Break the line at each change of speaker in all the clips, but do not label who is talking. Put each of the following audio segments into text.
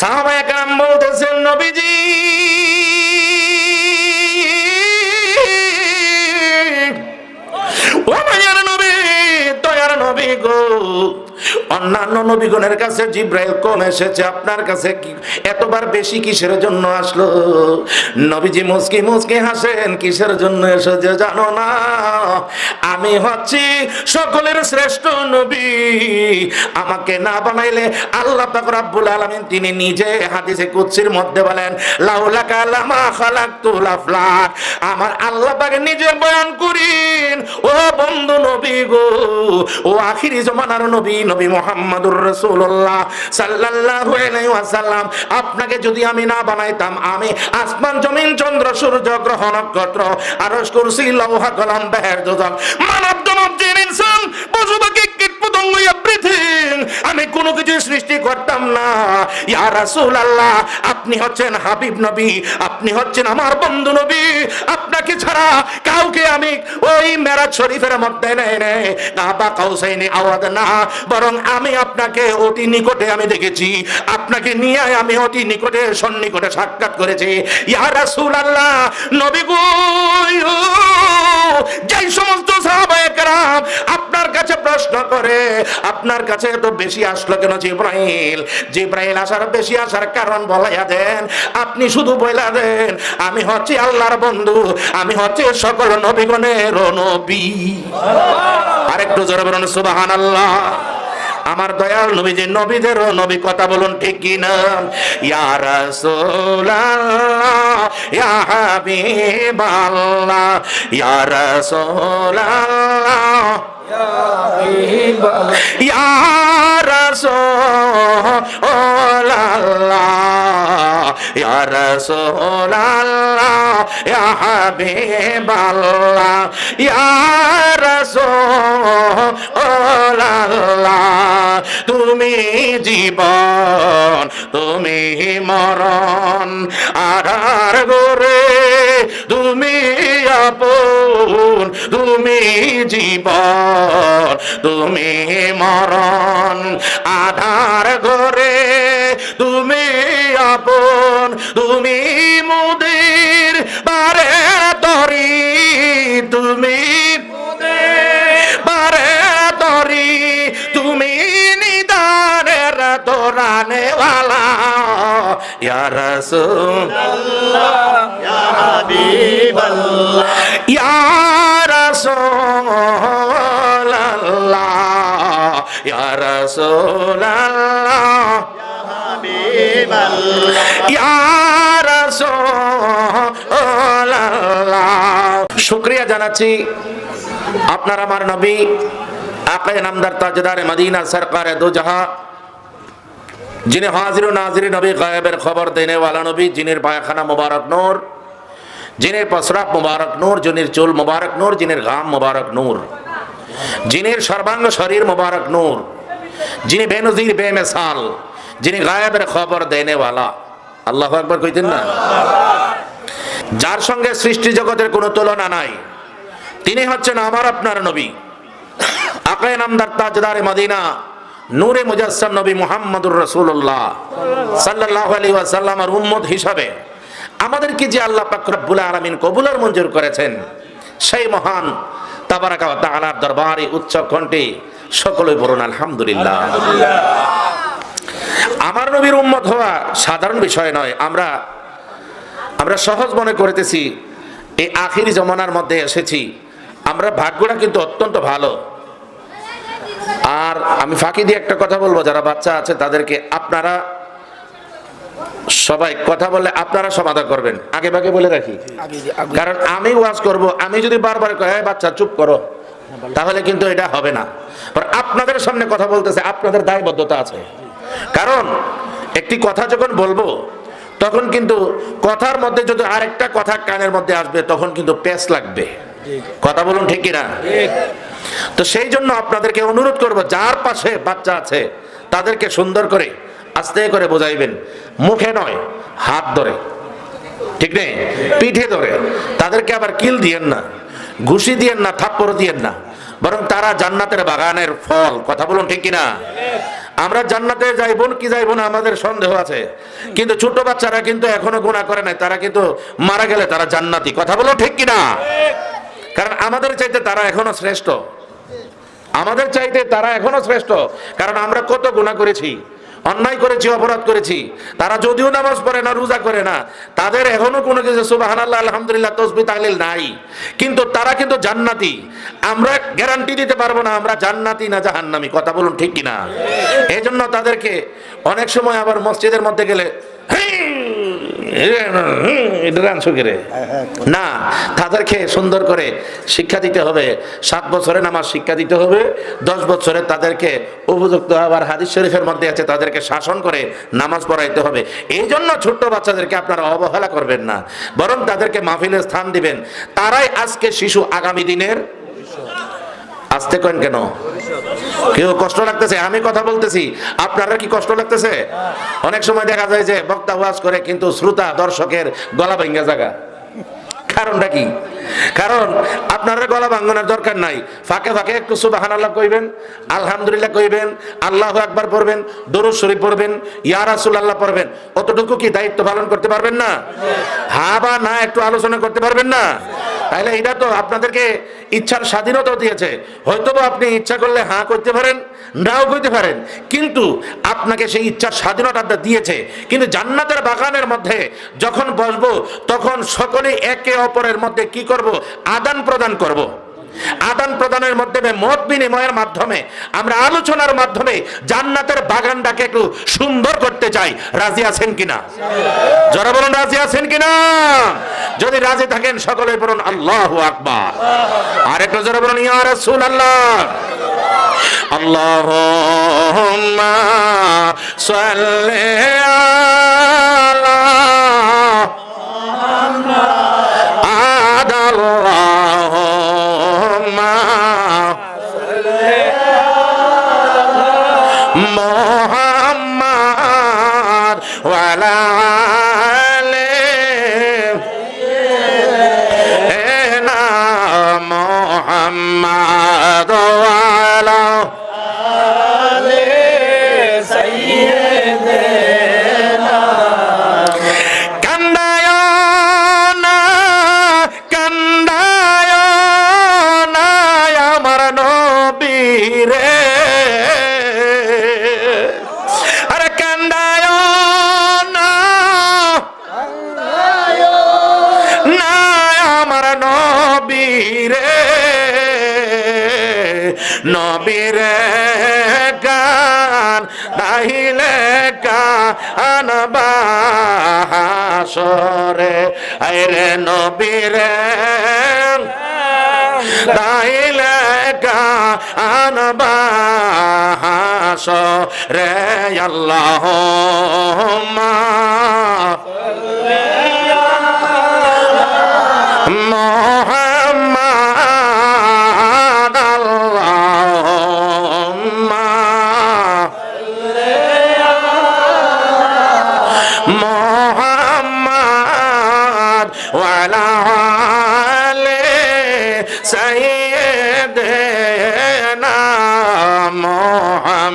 সাহাবায়ে কেরাম বলতেছেন, নবীজি, ও মায়ার অন্যান্য নবীগণের কাছে জিব্রাইল কম এসেছে, আপনার কাছে এতবার বেশি কিসের জন্য আসলো? নবীজি মুসকি মুসকি হাসেন, কিসের জন্য এসেছে জানো না? আমি হচ্ছি সকলের শ্রেষ্ঠ নবী। আমাকে না বানাইলে আল্লাহ পাক রাব্বুল আলামিন তিনি নিজে হাদিসে কুদসির মধ্যে বলেন, লাউলাকা লামা খালাকতুল আফলাক। আমার আল্লাহ পাক নিজে বয়ান করিন, ও বন্ধু নবী গো, ও আখিরি জমানার নবী নবী মুহাম্মদুর রাসূলুল্লাহ সাল্লাল্লাহু আলাইহি ওয়াসাল্লাম। আপনাকে যদি আমি না বানাইতাম, আমি আসমান, জমিন, চন্দ্র, সূর্য, গ্রহ, নক্ষত্র, আরশ, কুরসি, লৌহ, কলম বেহের দুজক মানব দানব জিন ইনসান পশু পাখি কীট পতঙ্গ এভরিথিং আমি কোনো কিছু সৃষ্টি করতাম না। ইয়া রাসূলুল্লাহ, আপনি হচ্ছেন হাবিব নবী, আপনি হচ্ছেন আমার বন্ধু নবী। আপনাকে ছাড়া কাউকে আমি ওই মেরাজ শরীফের মধ্যে নেই রে কাবা কাউসাইনে আওয়াজ না, বরং আমি আপনাকে অতি নিকটে আমি দেখেছি। আপনাকে নিয়ে আমি অতি নিকটে, সন্নিকটে সাক্ষাৎ করেছি। ইয়া রাসূলুল্লাহ, নবী গো যেই সমস্ত সাহাবায়ে কেরাম, আপনার কাছে প্রশ্ন করে, আপনার কাছে এত বেশি আসলো কেন জিব্রাইল? জিব্রাইল আসার বেশি আসার কারণ বলাইয়া দেন, আপনি শুধু বইলা দেন, আমি হচ্ছে আল্লাহর বন্ধু, আমি হচ্ছে সকল নবীগণের নবী। আরেকটু জোরে বলুন সুবাহান আল্লাহ আমার দয়াল নবী যে নবীদেরও নবী কথা বলুন ঠিক কি না ইয়া রাসূলুল্লাহ, ইয়া হাবিবাল্লাহ, ইয়া রাসূলুল্লাহ। তুমি জীবন তুমি মরণ আধার গোরে তুমি আপন তুমি জীবন। তুমি মরণ আধার ঘরে, তুমি আপন, তুমি মুদির বারে তরি, তুমি বারে তরি, তুমি নিদানের তোরানে ওয়ালা ইয়া রাসূল ইয়া আল্লাহ ইয়া রাসূল আল্লাহ জানাচ্ছি আপনার আমার নবী আকায় নামদার তাজদার মদিনা সরকারে দুজাহা, যিনি হাজির ও নাজির নবী গায়েবের খবর দেনে ওয়ালা নবী জিনের পায়খানা মুবারক নূর জিনের পসরাব মুবারক নূর জিনের চুল মুবারক নূর জিনের গাম মুবারক নূর। যিনির সর্বাঙ্গ শরীর মুবারক নূর। যিনি বেনজির, বেমেসাল, যিনি গায়েবের খবর দেনে ওয়ালা আল্লাহ একবার কইতেন না? যার সঙ্গে সৃষ্টি জগতের কোনো তুলনা নাই, তিনি হচ্ছেন আমার আপনার নবী। আকায় নামদার তাজদারে মদিনা, নূরে মুজাসসাম নবী মুহাম্মদুর রাসূলুল্লাহ সাল্লাল্লাহু আলাইহি ওয়াসাল্লামের উম্মত হিসাবে। আমাদেরকে যে আল্লাহ পাক রব্বুল আলামিন কবুল আর মঞ্জুর করেছেন, সেই মহান তাবারাকা তাআলার দরবারে উচ্চ কণ্ঠে সকলে বলুন আলহামদুলিল্লাহ। আমার নবীর উম্মত হওয়া সাধারণ বিষয় নয়। আমরা আমরা সহজ মনে করিতেছি এই আখিরি জমানার মধ্যে এসেছি। আমরা ভাগ্যটা কিন্তু অত্যন্ত ভালো। আর আমি ফাঁকি দিয়ে একটা কথা বলব যারা বাচ্চা আছে তাদেরকে আপনারা সবাই কথা বললে আপনারা সমাধান করবেন। আগে ভাগে বলে রাখি। কারণ আমি ওয়াজ করব আমি যদি বারবার "এই বাচ্চা চুপ করো। তাহলে কিন্তু এটা হবে না। আপনাদের সামনে কথা বলতেছে আপনাদের দায়বদ্ধতা আছে। কারণ একটি কথা যখন বলব তখন কিন্তু কথার মধ্যে যদি আরেকটা কথা কানের মধ্যে আসবে তখন কিন্তু পেস লাগবে। কথা বলুন ঠিক কিনা? তো সেই জন্য আপনাদেরকে অনুরোধ করব যার পাশে বাচ্চা আছে তাদেরকে সুন্দর করে আস্তে করে বোঝাইবেন। মুখে নয়, হাত ধরে। ঠিক নেই? পিঠে ধরে। তাদেরকে আবার কিল দিয়েন না, ঘুষি দিয়েন না, থাপ্পড় দিয়েন না। বরং তারা জান্নাতের বাগানের ফল। কথা বলুন ঠিক কিনা? আমরা জান্নাতে যাইব কি যাইব না আমাদের সন্দেহ আছে। কিন্তু ছোট বাচ্চারা কিন্তু এখনও গুণা করে নাই। তারা কিন্তু মারা গেলে তারা জান্নাতি। কথা বলুন ঠিক কিনা? কারণ আমাদের চাইতে তারা এখনও শ্রেষ্ঠ। আমাদের চাইতে তারা এখনও শ্রেষ্ঠ। কারণ আমরা কত গুণা করেছি। অন্যায় করেছি অপরাধ করেছি। তারা যদিও নামাজ পড়ে না রোজা করে না তাদের এখনও কোনো কিছু সুবাহান আল্লাহ আলহামদুলিল্লাহ তসবি তাহলিল নাই। কিন্তু তারা কিন্তু জান্নাতি। আমরা গ্যারান্টি দিতে পারব না আমরা জান্নাতি না জাহান্নামি। কথা বলুন ঠিক কিনা? এই জন্য তাদেরকে অনেক সময় আবার মসজিদের মধ্যে গেলে এটা কে রে? না তাদেরকে সুন্দর করে শিক্ষা দিতে হবে। সাত বছরে নামাজ শিক্ষা দিতে হবে। দশ বছরে তাদেরকে উপযুক্ত আবার হাদিস শরীফের মধ্যে আছে তাদেরকে শাসন করে নামাজ পড়াইতে হবে। এই জন্য ছোট্ট বাচ্চাদেরকে আপনারা অবহেলা করবেন না। বরং তাদেরকে মাহফিলের স্থান দিবেন। তারাই আজকে শিশু আগামী দিনের আসতে কেন কেন? কেউ কষ্ট লাগতেছে, আমি কথা বলতেছি। আপনারা কি কষ্ট লাগতেছে? অনেক সময় দেখা যায় যে বক্তা ওয়াজ করে, কিন্তু শ্রোতা দর্শকের গলা ভেঙ্গা জায়গা। কারণটা কি? কারণ আপনারা গলা ভাঙ্গনের দরকার নাই। ফাঁকে ফাঁকে একটু সুবাহান আল্লাহ কইবেন, আলহামদুলিল্লাহ কইবেন, আল্লাহ একবার পড়বেন, দরুদ শরীফ পড়বেন, ইয়া রাসূল আল্লাহ পড়বেন। অতটুকু কি দায়িত্ব পালন করতে পারবেন না? হা বা না একটু আলোচনা করতে পারবেন না? তাহলে এটা তো আপনাদেরকে ইচ্ছার স্বাধীনতা দিয়েছে। হয়তো আপনি ইচ্ছা করলে হাঁ করতে পারেন, নাও করতে পারেন। কিন্তু আপনাকে সেই ইচ্ছার স্বাধীনতাটা দিয়েছে। কিন্তু জান্নাতের বাগানের মধ্যে যখন বসবো, তখন সকলে একে অপরের মধ্যে কি করব? আদান প্রদান করব। আদান প্রদানের মাধ্যমে, মত বিনিময়ের মাধ্যমে, আমরা আলোচনার মাধ্যমে জান্নাতের বাগানটাকে একটু সুন্দর করতে চাই। রাজি আছেন কিনা? যারা বলুন, রাজি আছেন কিনা? যদি রাজি থাকেন, সকলে বলুন, আল্লাহ আকবার। আর একটু যারা বলুন, ইয়া রাসূল আল্লাহ আল্লাহুম্মা সাল্লি আলা নবীরে গান নাহিলে কান বাসরে আইরে নবীরে নাহিলে কান বাসরে আল্লাহ মোহাম্মদ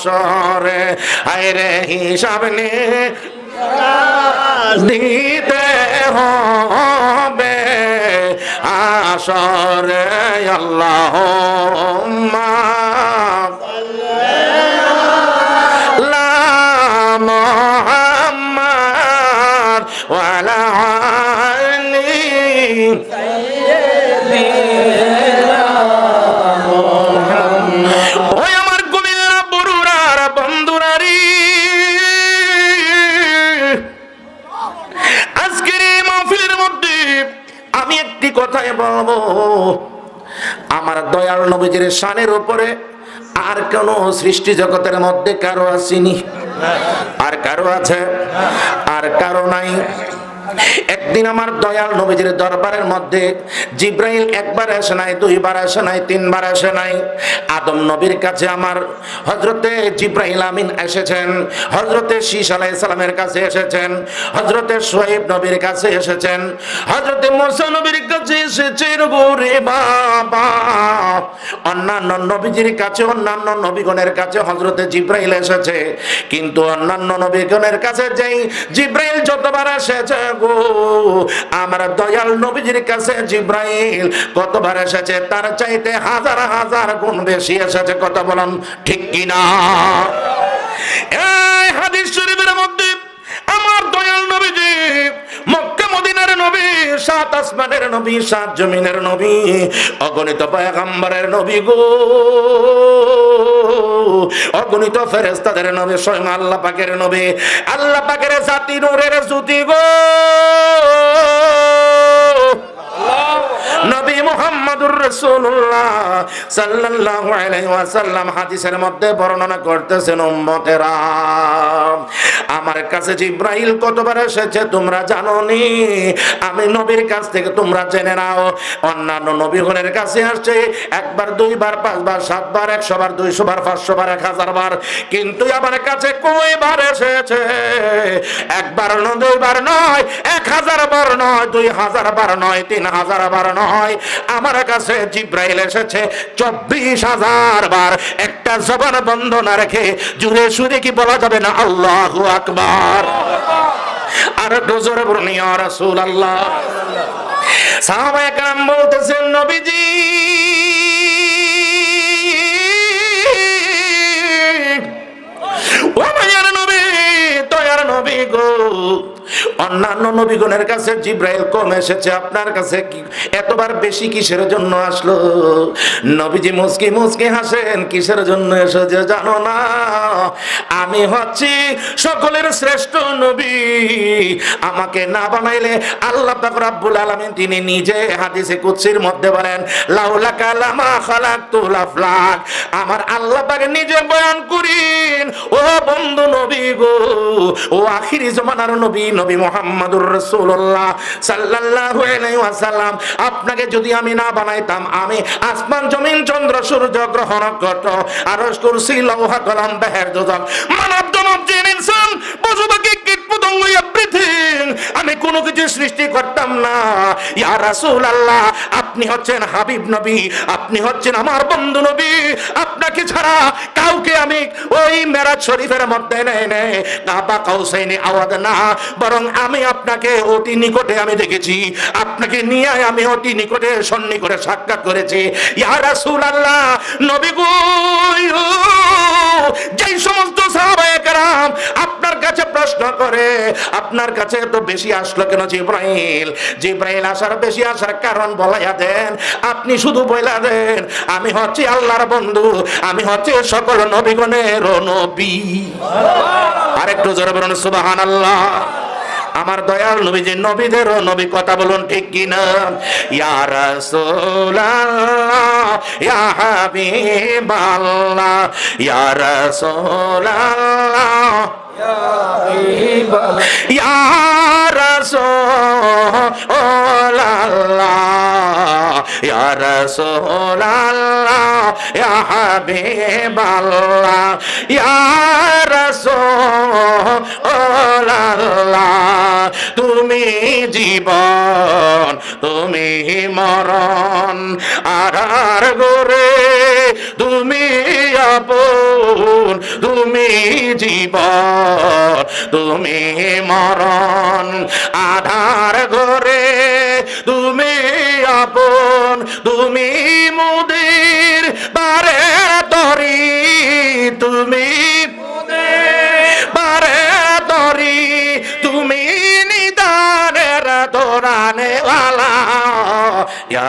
হাসরে আইরে হিসাব নিকাশ দিতে হবে আসরে আল্লাহ ওয়ালা আমার দয়াল নবীজির শানের উপরে আর কোন সৃষ্টি জগতের মধ্যে কারও আসিনি। আর কারও আছে, আর কারও নাই। একদিন আমার দয়াল নবীজির দরবারের মধ্যে জিব্রাইল একবার আসে নাই, দুইবার আসে নাই, তিনবার আসে নাই। আদম নবীর কাছে আমার হজরতে জিব্রাইল আমিন এসেছেন হজরতে শীষ আলাই সালামের কাছে এসেছেন হজরতে সোহেব নবীর কাছে এসেছেন হজরতে মোসা নবীর কাছে এসেছেন গোরে বাবা। অন্যান্য নবীজির কাছে, অন্যান্য নবীগণের কাছে হজরতে জিব্রাইল এসেছে, কিন্তু অন্যান্য নবীগণের কাছে যেই জিব্রাইল যতবার এসেছে গো, আমার দয়াল নবীজির কাছে জিব্রাইল কতবার এসেছে? তার চাইতে হাজার হাজার গুণ বেশি এসেছে, কথা বলুন ঠিক কিনা? এই হাদিস শরীফের মধ্যে আমার দয়াল নবীজি নবী, সাত আসমানের নবী, সাত জমিনের নবী, অগণিত পয়গম্বরের নবী গো। অগণিত ফেরেস্তাদের নবী, স্বয়ং আল্লাহ পাকের নবী, আল্লাহ পাকের জাতি নূরের জ্যোতি গো। নবী মুহাম্মদুর রাসূলুল্লাহ সাল্লাল্লাহু আলাইহি ওয়াসাল্লাম হাদিসের মধ্যে বর্ণনা করতেছেন, উম্মতেরা, আমার কাছে জিব্রাইল কতবার এসেছে তোমরা জানো নি আমি নবীর কাছ থেকে তোমরা জেনে নাও। অন্যান্য নবীগণের কাছে আসছে, একবার, দুইবার, পাঁচবার, সাতবার একশো বার দুইশো বার পাঁচশো বার এক হাজার বার কিন্তু আমার কাছে কয়বার এসেছে? একবার নয়, দুইবার নয়, এক হাজার বার নয়, দুই হাজার বার নয়, তিন হাজার বার নয়। আমার কাছে জিব্রাইল এসেছে চব্বিশ হাজার বার। একটা জবান বন্ধ না রেখে জুড়ে সুরে কি বলা যাবে না? আল্লাহ আকবার। আর ডোজরে বলুন ইয়া রাসূলুল্লাহ। সাহাবা একরাম বলতেছেন, নবীজি, ও মায়ার নবী, দয়ার নবী গো। অন্যান্য নবীগণের কাছে জিব্রাইল কম এসেছে, আপনার কাছে এতবার বেশি কিসের জন্য আসলো? নবীজি মুসকি মুসকি হাসেন, কিসের জন্য এসেছে জানো না? আমি হচ্ছি সকলের শ্রেষ্ঠ নবী। আমাকে না বানাইলে আল্লাহ রাব্বুল আলামিন তিনি নিজে হাদিসে কুদসির মধ্যে বলেন, লাউলা কালামা খালাকতুল আফলাক। আমার আল্লাহ পাক নিজে বয়ান করিন, ও বন্ধু নবী গো, ও আখিরি জমানার নবী নবী মোহাম্মদুর রাসূলুল্লাহ সাল্লাল্লাহু আলাইহি ওয়াসাল্লাম, আপনাকে যদি আমি না বানাইতাম, আমি আসমান, জমিন, চন্দ্র, সূর্য, গ্রহ, নক্ষত্র, আরশ, কুরসি কলম, বেহের দুজক মানব জিন, ইনসান কীট, পতঙ্গ আমি কিছু সৃষ্টি করতাম না। ইয়া রাসূলুল্লাহ, আপনি হচ্ছেন হাবিব নবী, আপনি হচ্ছেন আমার বন্ধু নবী, আপনাকে ছাড়া কাউকে আমি ওই মেরাজ শরীফের মধ্যে নেই নেই কাবা কাউসাইনি আওয়াজ না বরং আমি আপনাকে অতি নিকটে আমি দেখেছি। আপনাকে নিয়ে আমি অতি নিকটে সন্নিকটে সাক্ষাৎ করেছি। ইয়া রাসূলুল্লাহ, নবী গো সমস্ত আপনার কাছে প্রশ্ন করে, আপনার কাছে এত বেশি আসলো কেন জিব্রাইল? জিব্রাইল আসার বেশি আসার কারণ বলাইয়া দেন, আপনি শুধু বইলা দেন, আমি হচ্ছি আল্লাহর বন্ধু, আমি হচ্ছে সকল নবীগণের নবী। আরেকটু জোরে বলুন, সুবহানাল্লাহ। আমার দয়াল নবী যে নবীদেরও নবী কথা বলুন ঠিক কিনা? ইয়া সোলা ইয়া হাবিবাল্লাহ, ইয়া রাসূলুল্লাহ। তুমি জীবন তুমি মরণ আধার গোরে তুমি আপন তুমি জীব তুমি মরণ। আধার ঘরে তুমি আপন তুমি মুদির বারে তরি তুমি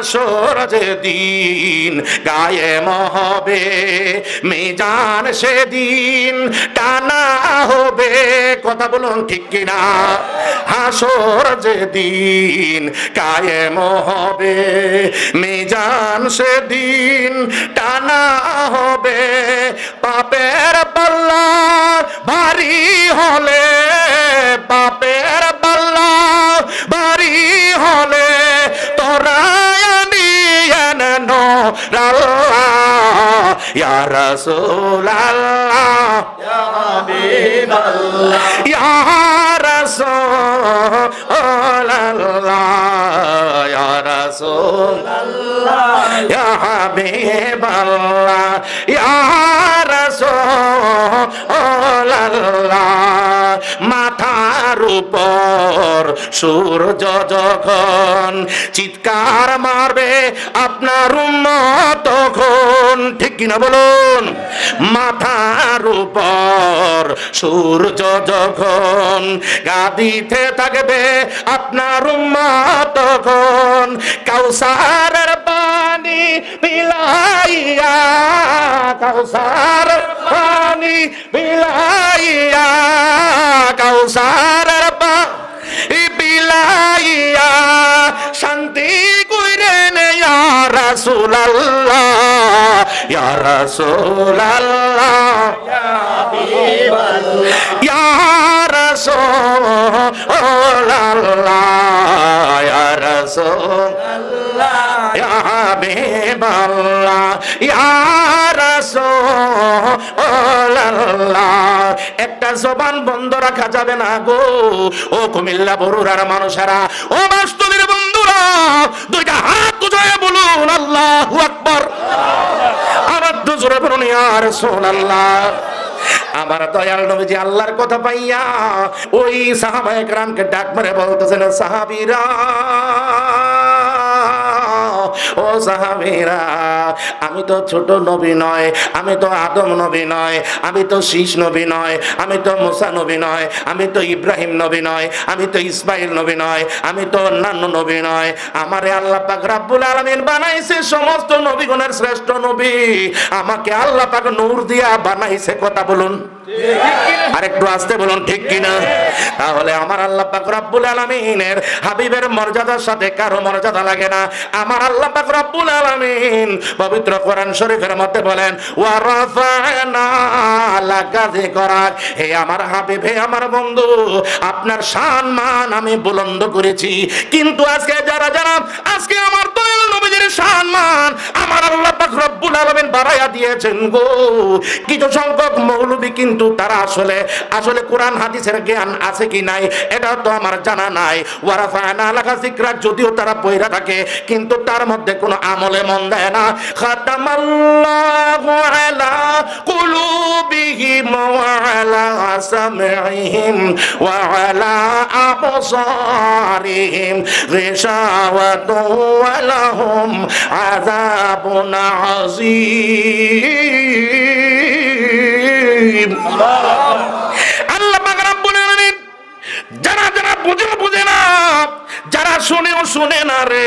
আসর যে দিন, গায়ে হবে মেজান সেদিন, টানা হবে, কথা বলুন ঠিক কিনা? হাসর যেদিন কায়েম হবে মেজান সেদিন, টানা হবে, পাপের পাল্লা ভারী হলে, পাপের পাল্লা ভারী হলে, তোরা রাল্লাহ ইয়া রাসূলাল্লাহ ইয়া রাসূলাল্লাহ ইয়া রাসূলাল্লাহ ইয়া হাবিবাল্লাহ ইয়া রাসূলাল্লাহ মাথার উপর সূর্য যখন চিৎকার মারবে, আপনার তখন ঠিক কিনা বলুন? মাথার উপর সূর্য যখন গাদিতে থাকবে, আপনার তখন কাউসারের পানি বিলাইয়া, কাউসার পানি বিলাইয়া, কাউসারের পানি বিলাইয়া, শান্তি কইরেন ইয়া রাসূলুল্লাহ ইয়া রাসূলুল্লাহ ইয়া রাসূলুল্লাহ, ইয়া ইয়া হাবিবাল্লাহ ইয়া রাসূলুল্লাহ। একটা জবান বন্ধ রাখা যাবে না গো। ও কুমিল্লা বরুরার মানুষেরা, ও বাস্তবের বন্ধুরা, দুইটা হাত উঠায় বলুন, আল্লাহু আকবার। আমার দুজোরে বলুন, ইয়া রাসূলুল্লাহ। আমার দয়াল নবীজি আল্লাহর কথা পাইয়া ওই সাহাবায়ে কেরামকে ডাক মেরে বলতেছেন, সাহাবীরা ও সাহাবীরা, আমি তো ছোট নবী নয়, আমি তো আদম নবী নয়, আমি তো শীষ নবী নয়, আমি তো মুসা নবী নয়, আমি তো ইব্রাহিম নবী নয়, আমি তো ইসমাইল নবী নয়, আমি তো অন্যান্য নবী নয়। আমারে আল্লাহ পাক রাব্বুল আলামিন বানাইছে সমস্ত নবীগণের শ্রেষ্ঠ নবী। আমাকে আল্লাহ পাক নূর দিয়া বানাইছে, কথা বলুন। আরেকটু আসতে বলুন, ঠিক কিনা? তাহলে আমার আল্লাহ পাক আলামিনের হাবিবের মর্যাদার সাথে কারও মর্যাদা লাগে না। আমার আল্লাহ পাক আলামিন পবিত্র কোরআন শরীফের মধ্যে বলেন হে আমার হাবিব, হে আমার বন্ধু, আপনার সম্মান আমি বুলন্দ করেছি। কিন্তু আজকে যারা যারা আজকে আমার দয়াল নবীজির আমার আল্লাহ পাক আলামিন দিয়েছেন গো। কিছু সংখ্যক মৌলবী কিন্তু তারা আসলে আসলে কোরআন, হাদিসের জ্ঞান আছে কি নাই এটা তো আমার জানা নাই। ওয়ারাফানা লাকা যিকরা, যদিও তারা পয়রা থাকে, কিন্তু তার মধ্যে কোনো আমলে মন দেয় না। খাতামাল্লাহু আলা কুলুবিহিম ওয়া আলা সামঈহিম ওয়া আলা আবসারিহিম। গিশাওয়াতু ওয়া আযাবুন আযীম। আল্লাহ পাক যারা যারা বুঝে বুঝে না যারা শুনেও শুনে না রে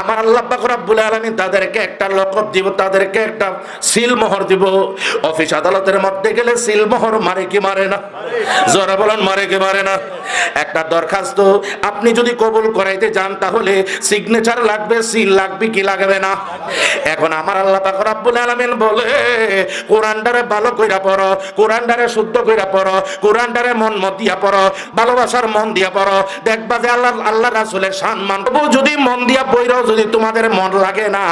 আমার আল্লাহ রব্বুল আলামিন তাদেরকে একটা লকব দিব, তাদেরকে একটা সিল মোহর দিব। অফিস আদালতের মধ্যে গেলে সিল মোহর মারে কি মারে না? জোরে বলেন, মারে কি মারে না? একটা দরখাস্ত আপনি যদি কবুল করাইতে যান, তাহলে সিগনেচার লাগবে সিল লাগবে কি লাগবে না? এখন আমার আল্লাহ রব্বুল আলামিন বলে, কোরআনটারে ভালো কইরা পড়ো, কোরআনটারে শুদ্ধ কইরা পড়ো, কোরআনটারে মন মত দিয়া পড়ো, ভালোবাসার মন দিয়া পড়ো। দেখবা যে আল্লাহ আল্লাহ রাসূলের সম্মান। যদি মন দিয়া পড়াও যদি তোমাদের মন লাগে না,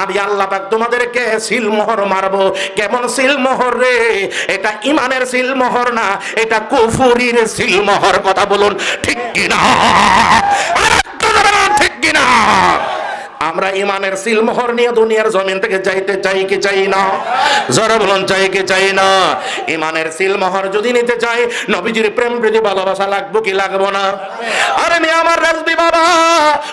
আমি আল্লাহ পাক তোমাদেরকে সিলমোহর মারবো। কেমন সিলমোহর রে? এটা ইমানের সিলমোহর না, এটা কুফুরির সিলমোহর কথা বলুন, ঠিক কিনা? ঠিক কিনা? আমরা ইমানের সিলমোহর নিয়ে দুনিয়ার জমিন থেকে যাইতে চাই কি চাই না? জোরে বলুন, চাই কি চাই না? ইমানের সিলমোহর যদি নিতে চাই, নবীজির প্রেম প্রীতি ভালোবাসা লাগবো কি লাগবো না? আরে মেয়ে আমার রাজবি বাবা,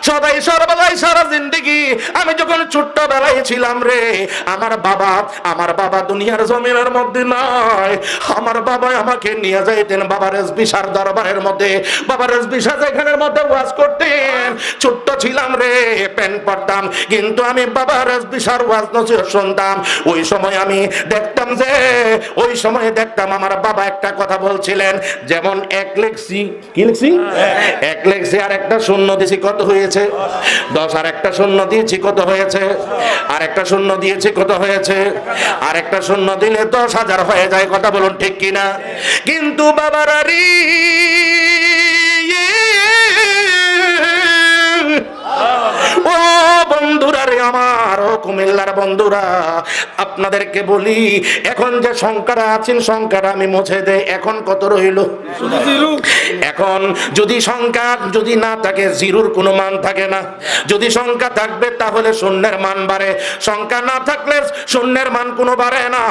সদাই সর্বদাই সারা জিন্দগি। আমি যখন ছোট্ট বেলায় ছিলাম রে, আমার বাবা আমার বাবা দুনিয়ার জমিনের মধ্যে নয় আমার বাবা আমাকে নিয়ে যাইতেন বাবা রেজবি সার দরবারের মধ্যে। বাবা রেজবি সার মধ্যে ওয়াজ করতেন। ছোট্ট ছিলাম রে, প্যান্ট পারতাম কিন্তু আমি বাবার বিশাল ওয়াজ নসিহত শুনতাম। ওই সময় আমি দেখতাম যে ওই সময় দেখতাম আমার বাবা একটা কথা বলছিলেন যেমন এক লেখছি কি লিখছি এক লেখছি আর একটা শূন্য দিয়েছি কত হয়েছে? দশ আর একটা শূন্য দিয়েছি কত হয়েছে? আর একটা শূন্য দিয়েছি কত হয়েছে? আর একটা শূন্য দিলে দশ হাজার হয়ে যায় কথা বলুন ঠিক কিনা? কিন্তু বাবার আরি বন্ধুরা রে আমার ও কুমিল্লার বন্ধুরা আপনাদেরকে বলি এখন যে সংখ্যাটা আছেন সংখ্যাটা আমি মুছে দেই। এখন কত রইল? এখন যদি সংখ্যা যদি না থাকে জিরোর কোনো মান থাকে না। যদি সংখ্যা থাকবে তাহলে শূন্যের মান বাড়ে। সংখ্যা না থাকলে শূন্যের মান কোনো বাড়ে না।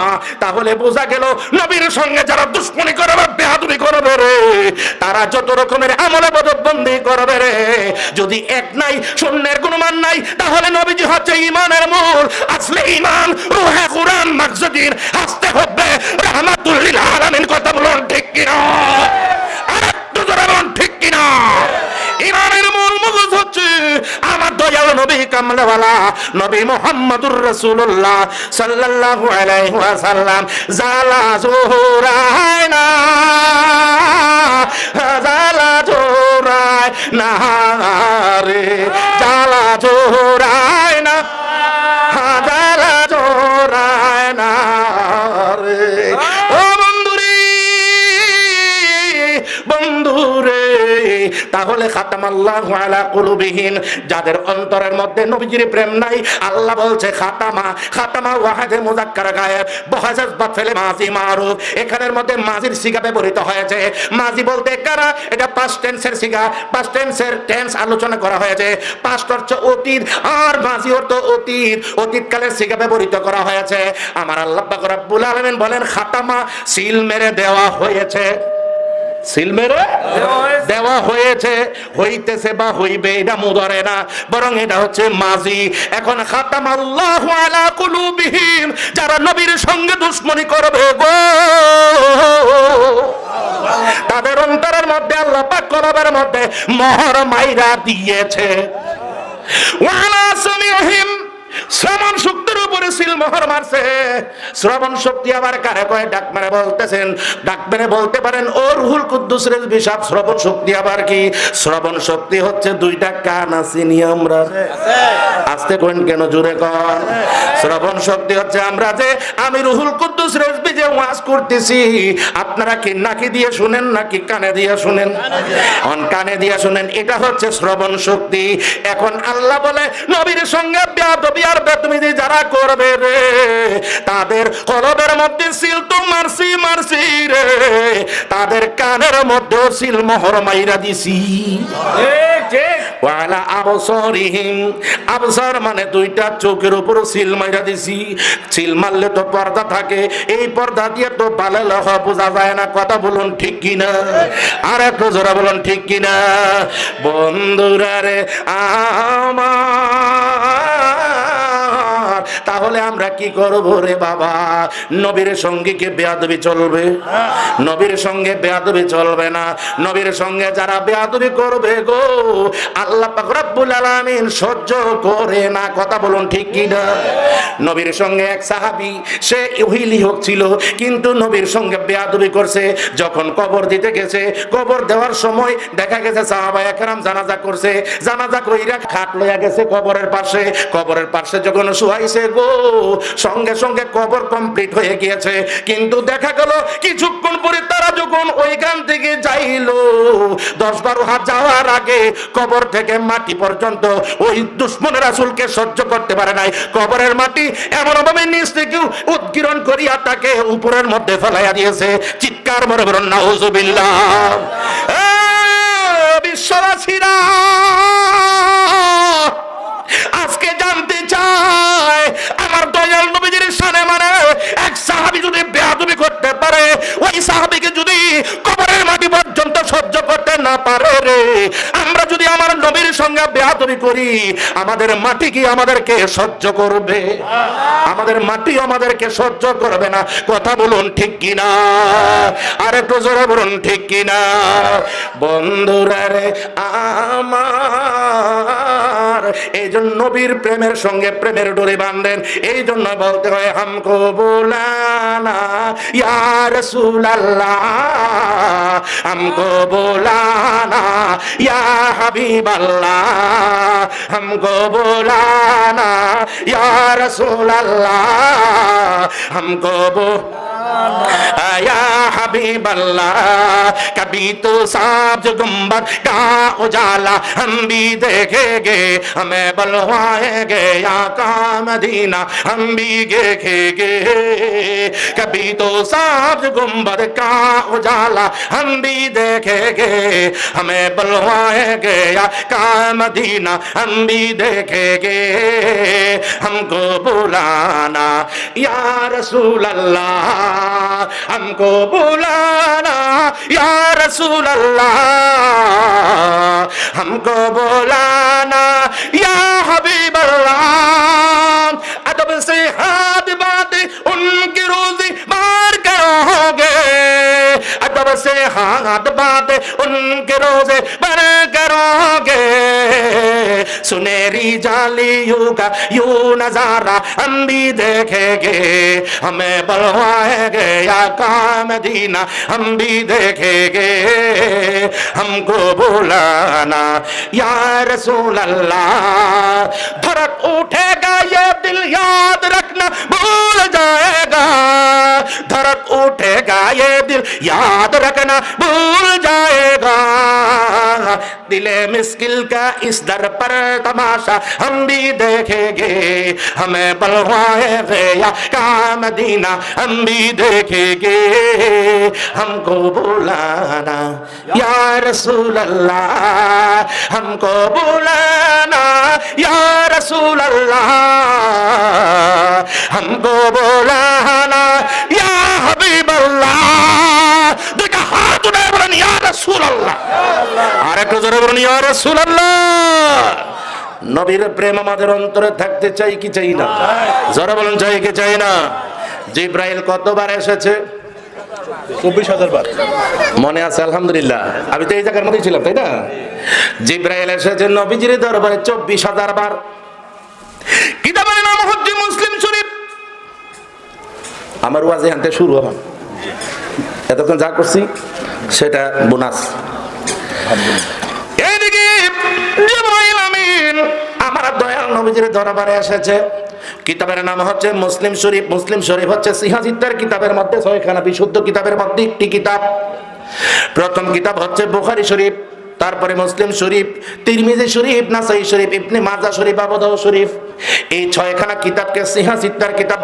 তাহলে বোঝা গেল নবীর সঙ্গে যারা দুশ্মনী করবে বেহাদুরি করবে রে। তারা যত রকমের আমলে বদবন্দি করবে রে। যদি এক নাই শূন্যের কোনো মান নাই তাহলে নবীজি হচ্ছে ইমানের মূল। আসলে ইমান রুহে কুরআন মাকসুদিন, আসতে হবে। রাহমাতুল্লিল আলামিন কথা বলুন ঠিক কিনা? আরেকটু জোরে বলুন ঠিক কিনা? ইমানের মূল মগজ হচ্ছে আমার দয়াল নবী কামলাওয়ালা, নবী মুহাম্মদুর রাসূলুল্লাহ সাল্লাল্লাহু আলাইহি ওয়াসাল্লাম। জালা জোহরায়না জালা জোরায় না রে জ্বালা জোড়ায় না জ্বালা জোড়ায় না তাহলে যাদের অন্তরের মধ্যে নবীজির প্রেম নাই, আল্লাহ বলছে, খাতামা খাতামা ওয়াহাদে মুজাক্কার গায়েব, বহাজাজ বা ফেলে মাজি মারুফ। এখানের মধ্যে মাজির সিগা ব্যবহৃত হয়েছে। মাজি বলতে কারা? এটা পাস্ট টেন্সের সিগা। পাস্ট টেন্সের টেন্স আলোচনা করা হয়েছে। পাস্ট অর্থ অতীত, আর মাজি অর্থ অতীত। অতীতকালের সিগা ব্যবহৃত করা হয়েছে। আমার আল্লাহ রব্বুল আলামিন বলেন, খাতামা, সিল মেরে দেওয়া হয়েছে। সিল মেরে দেওয়া হয়েছে। হইতেছে বা হইবে এটা মুদরে না বরং এটা হচ্ছে মাজি। এখন খাতাম আল্লাহ আলা কুলুবিহিম যারা নবীর সঙ্গে দুশ্মনী করবে গো। তাদের অন্তরের মধ্যে আল্লাহ পাক কলবের মধ্যে মোহর মাইরা দিয়েছে। ওয়ালা সামিউহিম শ্রবণ শক্তির উপরে সিল মোহর মারছে। শ্রবণ শক্তি আবার কারে কয়ে? ডাক মেরে বলতেছেন। ডাক মেরে বলতে পারেন ও রুহুল কুদ্দুস বিশাপ শ্রবণ শক্তি আবার কি? শ্রবণ শক্তি হচ্ছে দুইটা কান আছিনি আমরা আস্তে কোন কেন জুড়ে কন? শ্রবণ শক্তি হচ্ছে আমরা যে, আমি রুহুল কুদ্দুস রেজবি যে ওয়াজ করতেছি আপনারা কি নাকি দিয়ে শুনেন নাকি কানে দিয়ে শুনেন? অন কানে দিয়ে শুনেন এটা হচ্ছে শ্রবণ শক্তি। এখন আল্লাহ বলে নবীর সঙ্গে বেয়াদবি আর বেতমিজি যারা করবে রে তাদের কলবের মধ্যে সিল তো মারছি মারছি রে। তাদের কানের মধ্যে সিল মোহর মাইরা দিছি। ওয়ালা আবসরিহিম আবসার মানে দুইটা চোখের উপর সিল মাইরা দিছি। সিল মারলে তো পর্দা থাকে এই পর্দা দিয়ে তো পালে লহ বোঝা যায় না কথা বলুন ঠিক কিনা? আর একটু জোরা বলুন ঠিক কিনা? বন্ধুরা রে, আমার তাহলে আমরা কি করব রে বাবা? নবীর সঙ্গে কি বেয়াদবি চলবে? নবীর সঙ্গে বেয়াদবি চলবে না। নবীর সঙ্গে যারা বেয়াদবি করবে গো, আল্লাহ পাক রব্বুল আলামিন সহ্য করে না। কথা বলুন ঠিক কি না নবীর সঙ্গে এক সাহাবী, সে ইহুইলি হোক ছিল, কিন্তু নবীর সঙ্গে বেয়াদবি করছে। যখন কবর দিতে গেছে, কবর দেওয়ার সময় দেখা গেছে সাহাবা একরাম জানাজা করছে। জানাজা কইরা খাট লইয়া গেছে কবরের পাশে। কবরের পাশে যখন শুয়াইছে গো সঙ্গে সঙ্গে কবর কমপ্লিট হয়ে গিয়েছে। কিন্তু দেখা গেল কিছুক্ষণ পরে তারা যখন ওইখান থেকে যাইলো দশ বারো হাত যাওয়ার আগে কবর থেকে মাটি পর্যন্ত ওই দুশ্মনের আসলকে সহ্য করতে পারে নাই। কবরের মাটি এমন ভাবে নিচ থেকে উৎকিরণ করিয়া তাকে উপরের মধ্যে ফেলাইয়া দিয়েছে। চিৎকার মরে বলুন নাউজুবিল্লাহ। এ, বিশ্ববাসীরা আজকে চায় আমার দয়াল নবীজির সানে মানে এক সাহাবি যদি বেয়াদবি করতে পারে, ওই সাহাবিকে যদি কবরের মাটি পর্যন্ত সহ্য করতে না পারে রে আমরা বেয়াদবি করি, আমাদের মাটি কি আমাদেরকে সহ্য করবে? আমাদের মাটি আমাদেরকে সহ্য করবে না। কথা বলুন ঠিক কিনা? আর একটু জোরে বলুন ঠিক কিনা? বন্ধুরা রে, আমার, এই জন্য নবীর প্রেমের সঙ্গে প্রেমের ডোরে বাঁধেন এই জন্য বলতে হয়, হামকো বোলানা, ইয়া ہم کو بولانا یا رسول اللہ، ہم کو بولانا یا حبیب اللہ، کبھی تو سابج گمبر کا اجالا ہم بھی دیکھیں گے، ہمیں بلوائیں گے یا کا مدینہ، ہم بھی دیکھیں گے۔ کبھی تو سابج گمبر کا اجالا ہم بھی دیکھیں گے، ہمیں بلوائیں گے یا کا मदीना हम भी देखेंगे हमको बुलाना या रसूल अल्लाह हमको बुलाना या रसूल अल्लाह हमको बुलाना या हबीब अल्लाह अदब से हाथ سے ہاتھ بات ان کے روزے بر کرو گے۔ جالی جالیوں کا یوں نظارہ ہم بھی دیکھیں گے۔ ہمیں بلوائیں گے یا کام دینا ہم بھی دیکھیں گے۔ ہم کو بولانا یا رسول اللہ، دھڑک اٹھے گا، یہ دل یاد رکھنا بھول جائے گا۔ دھرک اٹھے ये दिल याद रखना भूल जाएगा دل مسکل کا اس در پر تماشا، ہم بھی دیکھیں گے۔ ہمیں بلوائے گیا کا مدینہ، ہم بھی دیکھیں گے۔ ہم کو بولانا یا رسول اللہ، ہم کو بولانا یا رسول اللہ۔ ہم کو بولانا یا حبیب اللہ۔ دیکھا، ہاتھ انہیں بلن یا رسول اللہ۔ একটু জোরে বলেন ইয়া নবীর প্রেম আমাদের অন্তরে থাকতে চাই কি চাই না? জোরে বলুন চাই কি চাই না? জিব্রাইল কতবার এসেছে?
চব্বিশ হাজার বার।
মনে আছে আলহামদুলিল্লাহ। আমি তো এই জায়গার মধ্যেই ছিলাম তাই না? জিব্রাইল এসেছে নবীজির দরবারে চব্বিশ হাজার বার। কিতাবের নাম হচ্ছে মুসলিম শরীফ? আমার ওয়াজে আনতে শুরু আমার এতক্ষণ যা করছি সেটা বোনাস। কিতাবের নাম হচ্ছে মুসলিম শরীফ। মুসলিম শরীফ হচ্ছে কিতাবের মধ্যে ছয়খানা বিশুদ্ধ কিতাবের মধ্যে একটি কিতাব। প্রথম কিতাব হচ্ছে বুখারী শরীফ। তারপরে মুসলিম শরীফ, তিরমিজি শরীফ, নাসাই শরীফ, ইবনে মাজা শরীফ, আবু শরীফ। এই ছয়খানা কিতাবকে সিহাজিত্তার কিতাব